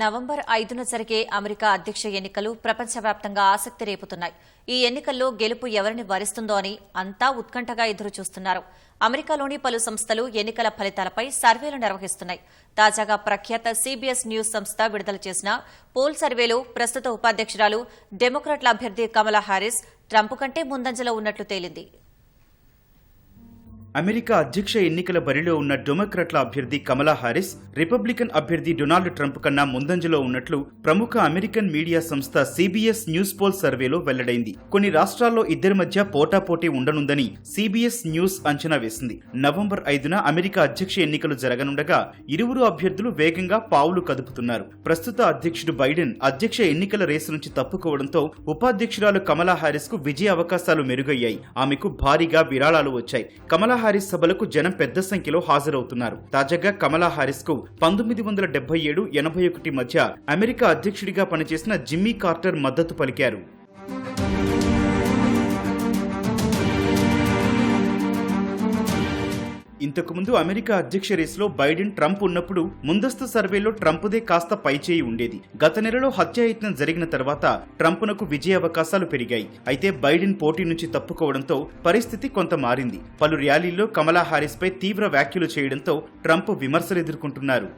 November ఐదున జరిగే America అధ్యక్ష ఎన్నికలు ప్రపంచవ్యాప్తంగా ఆసక్తి రేపుతున్నాయి. ఈ ఎన్నికల్లో గెలుపు ఎవరిని వరిస్తుందో అని అంతా ఉత్కంఠగా ఎదురు చూస్తున్నారు అమెరికాలోని పలు సంస్థలు ఎన్నికల ఫలితాలపై సర్వేలు నిర్వహిస్తున్నాయి. తాజాగా ప్రఖ్యాత సీబీఎస్ న్యూస్ సంస్థ విడుదల చేసిన పోల్ సర్వేలో ప్రస్తుత ఉపాధ్యక్షురాలు డెమోక్రాట్ల అభ్యర్థి కమలా హారిస్ ట్రంప్ కంటే ముందంజలో ఉన్నట్లు తేలింది. అమెరికా అధ్యక్ష ఎన్నికల బరిలో ఉన్న డెమోక్రట్ల అభ్యర్థి కమలా హారిస్ రిపబ్లికన్ అభ్యర్థి డొనాల్డ్ ట్రంప్ కన్నా ముందంజలో ఉన్నట్లు ప్రముఖ అమెరికన్ మీడియా సంస్థ సిబిఎస్ న్యూస్ పోల్ సర్వేలో వెల్లడైంది. కొన్ని రాష్ట్రాల్లో ఇద్దరి మధ్య పోటాపోటీ ఉండనుందని సిబిఎస్ న్యూస్ అంచనా వేసింది. నవంబర్ ఐదున అమెరికా అధ్యక్ష ఎన్నికలు జరగనుండగా ఇరువురు అభ్యర్థులు వేగంగా పావులు కదుపుతున్నారు. ప్రస్తుత అధ్యక్షుడు బైడెన్ అధ్యక్ష ఎన్నికల రేసు నుంచి తప్పుకోవడంతో ఉపాధ్యక్షురాలు కమలా హారిస్కు విజయ అవకాశాలు మెరుగయ్యాయి. ఆమెకు భారీగా విరాళాలు వచ్చాయి. కమలా హారిస్ సభలకు జనం పెద్ద సంఖ్యలో హాజరవుతున్నారు. తాజాగా కమలా హారిస్కు పంతొమ్మిది వందల డెబ్బై ఏడు ఎనభై ఒకటి మధ్య అమెరికా అధ్యక్షుడిగా పనిచేసిన జిమ్మీ కార్టర్ మద్దతు పలికారు. ఇంతకుముందు అమెరికా అధ్యక్ష రేసులో బైడెన్ ట్రంప్ ఉన్నప్పుడు ముందస్తు సర్వేలో ట్రంప్దే కాస్త పైచేయి ఉండేది. గత నెలలో హత్యాయత్నం జరిగిన తర్వాత ట్రంప్నకు విజయావకాశాలు పెరిగాయి. అయితే బైడెన్ పోటీ నుంచి తప్పుకోవడంతో పరిస్థితి కొంత మారింది. పలు ర్యాలీల్లో కమలా హారిస్పై తీవ్ర వ్యాఖ్యలు చేయడంతో ట్రంప్ విమర్శలు ఎదుర్కొంటున్నారు.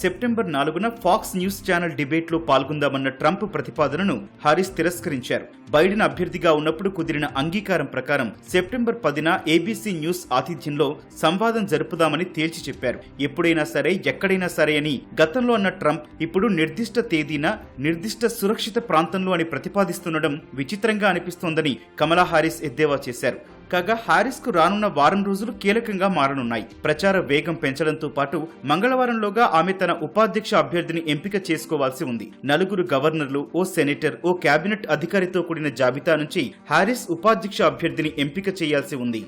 సెప్టెంబర్ నాలుగున ఫాక్స్ న్యూస్ ఛానల్ డిబేట్లో పాల్గొందామన్న ట్రంప్ ప్రతిపాదనను హారిస్ తిరస్కరించారు. బైడెన్ అభ్యర్థిగా ఉన్నప్పుడు కుదిరిన అంగీకారం ప్రకారం సెప్టెంబర్ పదిన ఏబీసీ న్యూస్ ఆతిథ్యంలో సంవాదం జరుపుదామని తేల్చి చెప్పారు. ఎప్పుడైనా సరే ఎక్కడైనా సరే అని గతంలో అన్న ట్రంప్ ఇప్పుడు నిర్దిష్ట తేదీన నిర్దిష్ట సురక్షిత ప్రాంతంలో అని ప్రతిపాదిస్తుండడం విచిత్రంగా అనిపిస్తోందని కమలా హారిస్ ఎద్దేవా చేశారు. కాగా హారిస్కు రానున్న వారం రోజులు కీలకంగా మారనున్నాయి. ప్రచార వేగం పెంచడంతో పాటు మంగళవారంలోగా ఆమె తన ఉపాధ్యక్ష అభ్యర్థిని ఎంపిక చేసుకోవాల్సి ఉంది. నలుగురు గవర్నర్లు ఓ సెనేటర్ ఓ కేబినెట్ అధికారితో కూడిన జాబితా నుంచి హారిస్ ఉపాధ్యక్ష అభ్యర్థిని ఎంపిక చేయాల్సి ఉంది.